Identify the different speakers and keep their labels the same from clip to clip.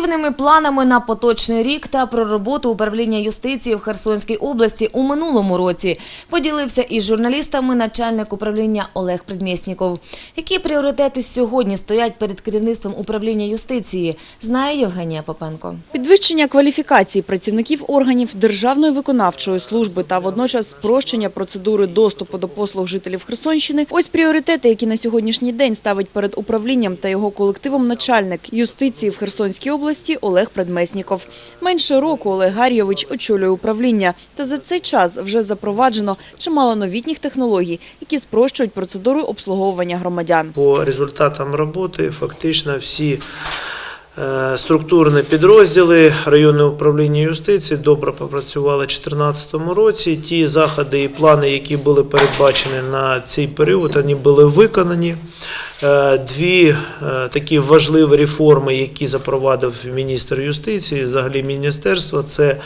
Speaker 1: Позитивними планами на поточний рік та про роботу управління юстиції в Херсонській області у минулому році поділився із журналістами начальник управління Олег Предмєсніков. Які пріоритети сьогодні стоять перед керівництвом управління юстиції, знає Євгенія Попенко.
Speaker 2: Підвищення кваліфікації працівників органів Державної виконавчої служби та водночас спрощення процедури доступу до послуг жителів Херсонщини – ось пріоритети, які на сьогоднішній день ставить перед управлінням та його колективом начальник юстиції в Херсонській області Олег Предмесніков. Менше року Олег Гарйович очолює управління, та за цей час вже запроваджено чимало новітніх технологій, які спрощують процедуру обслуговування громадян.
Speaker 3: По результатам роботи фактично всі е, структурні підрозділи районного управління юстиції добре попрацювали у 2014 році. Ті заходи і плани, які були передбачені на цей період, вони були виконані. Е, Дві е, такі важливі реформи, які запровадив міністр юстиції, взагалі міністерство, це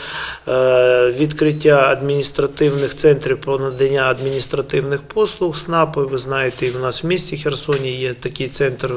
Speaker 3: е, відкриття адміністративних центрів про надання адміністративних послуг СНАПи. Ви знаєте, і в нас в місті Херсоні є такий центр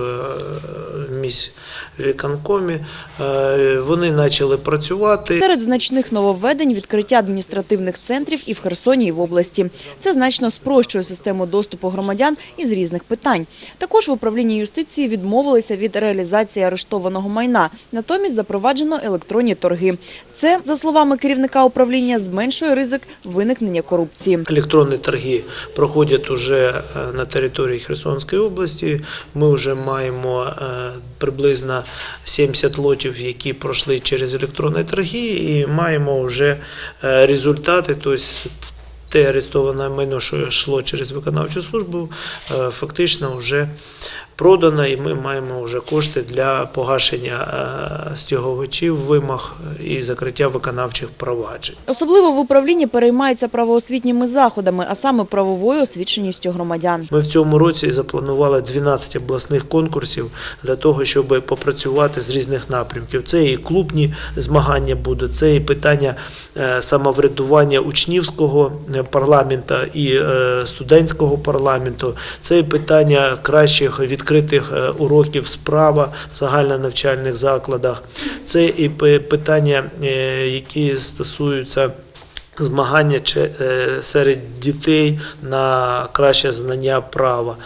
Speaker 3: в місті Е, Вони почали працювати.
Speaker 2: Серед значних нововведень – відкриття адміністративних центрів і в Херсоні, і в області. Це значно спрощує систему доступу громадян із різних питань. Також в управлінні юстиції відмовилися від реалізації арештованого майна. Натомість запроваджено електронні торги. Це, за словами керівника управління, зменшує ризик виникнення корупції.
Speaker 3: Електронні торги проходять уже е, на території Херсонської області. Ми вже маємо е, приблизно 70 лотів, які пройшли через електронні торги, і маємо вже е, результати. Тобто те арестоване майно, що йшло через виконавчу службу, е, фактично вже продано, і ми маємо вже кошти для погашення е, стяговичів вимог і закриття виконавчих проваджень.
Speaker 2: Особливо в управлінні переймаються правоосвітніми заходами, а саме правовою освіченістю громадян.
Speaker 3: Ми в цьому році запланували 12 обласних конкурсів для того, щоб попрацювати з різних напрямків. Це і клубні змагання будуть, це і питання е, самоврядування учнівського е, парламенту і е, студентського парламенту, це і питання кращих відкритих е, уроків справа в загальнонавчальних закладах, це і питання, е, які стосуються змагання е, серед дітей на краще знання права.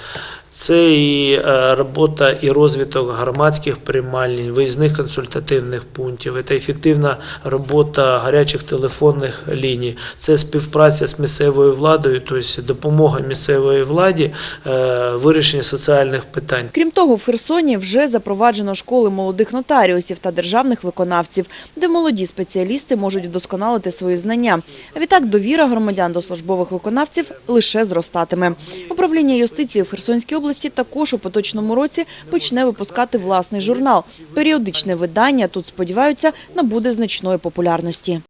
Speaker 3: Це і е, робота і розвиток громадських приймальень, виїзних консультативних пунктів, це ефективна робота гарячих телефонних ліній, це співпраця з місцевою владою, тобто допомога місцевої владі е, вирішення соціальних питань.
Speaker 2: Крім того, в Херсоні вже запроваджено школи молодих нотаріусів та державних виконавців, де молоді спеціалісти можуть вдосконалити свої знання. Відтак довіра громадян до службових виконавців лише зростатиме. Управління юстиції в Херсонській області також у поточному році почне випускати власний журнал. Періодичне видання тут сподіваються набуде значної популярності.